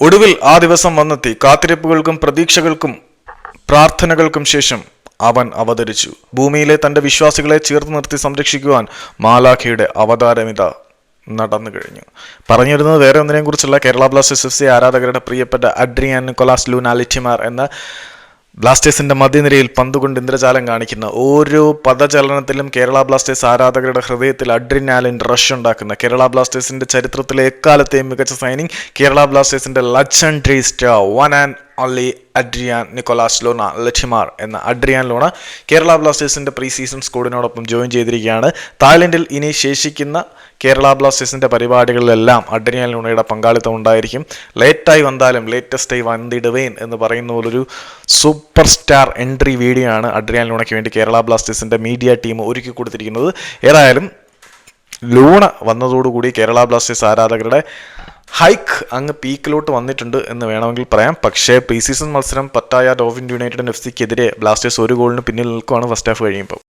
ഒടുവിൽ ആ ദിവസം വന്നെത്തി. കാത്തിരിപ്പുകൾക്കും പ്രതീക്ഷകൾക്കും പ്രാർത്ഥനകൾക്കും ശേഷം അവൻ അവതരിച്ചു. ഭൂമിയിലെ തന്റെ വിശ്വാസികളെ ചേർത്ത് നിർത്തി സംരക്ഷിക്കുവാൻ മാലാഖയുടെ അവതാരമിത നടന്നു കഴിഞ്ഞു. പറഞ്ഞിരുന്നത് വേറെ ഒന്നിനെയും കുറിച്ചുള്ള കേരള ബ്ലാസ്റ്റേഴ്സ് എഫ് സി ആരാധകരുടെ പ്രിയപ്പെട്ട അഡ്രിയാൻ നിക്കോളാസ് ലൂനാലിറ്റിമാർ എന്ന ബ്ലാസ്റ്റേഴ്സിന്റെ മധ്യനിരയിൽ പന്തുകൊണ്ട് ഇന്ദ്രജാലം കാണിക്കുന്ന ഓരോ പദചലനത്തിലും കേരള ബ്ലാസ്റ്റേഴ്സ് ആരാധകരുടെ ഹൃദയത്തിൽ അഡ്രിനാലിൻ റഷ് ഉണ്ടാക്കുന്ന കേരള ബ്ലാസ്റ്റേഴ്സിന്റെ ചരിത്രത്തിലെ എക്കാലത്തെയും മികച്ച സൈനിങ് കേരള ബ്ലാസ്റ്റേഴ്സിന്റെ legendary star one and only Adrian Nicolas Luna ലക്ഷിമാർ എന്ന അഡ്രിയാൻ ലോണ കേരള ബ്ലാസ്റ്റേഴ്സിന്റെ പ്രീ സീസൺ സ്കോഡിനോടൊപ്പം ജോയിൻ ചെയ്തിരിക്കുകയാണ്. തായ്ലൻഡിൽ ഇനി ശേഷിക്കുന്ന കേരള ബ്ലാസ്റ്റേഴ്സിന്റെ പരിപാടികളിലെല്ലാം അഡ്രിയാൻ ലോണയുടെ പങ്കാളിത്തം ഉണ്ടായിരിക്കും. ലേറ്റായി വന്നാലും ലേറ്റസ്റ്റ് ലേറ്റസ്റ്റായി വന്നിടുവേൻ എന്ന് പറയുന്ന പോലൊരു സൂപ്പർ സ്റ്റാർ എൻട്രി വീഡിയോ ആണ് അഡ്രിയാൻ ലോണയ്ക്ക് വേണ്ടി കേരള ബ്ലാസ്റ്റേഴ്സിന്റെ മീഡിയ ടീം ഒരുക്കി കൊടുത്തിരിക്കുന്നത്. ഏതായാലും ലൂണ വന്നതോടുകൂടി കേരള ബ്ലാസ്റ്റേഴ്സ് ആരാധകരുടെ ഹൈക്ക് അങ്ങ് പീക്കിലോട്ട് വന്നിട്ടുണ്ട് എന്ന് വേണമെങ്കിൽ പറയാം. പക്ഷേ പ്രീ സീസൺ മത്സരം പട്ടായ ഡോവിൻ യുണൈറ്റഡ് എഫ് സിക്കെതിരെ ബ്ലാസ്റ്റേഴ്സ് ഒരു ഗോളിന് പിന്നിൽ നിൽക്കുകയാണ് ഫസ്റ്റ് ഹാഫ് കഴിയുമ്പോൾ.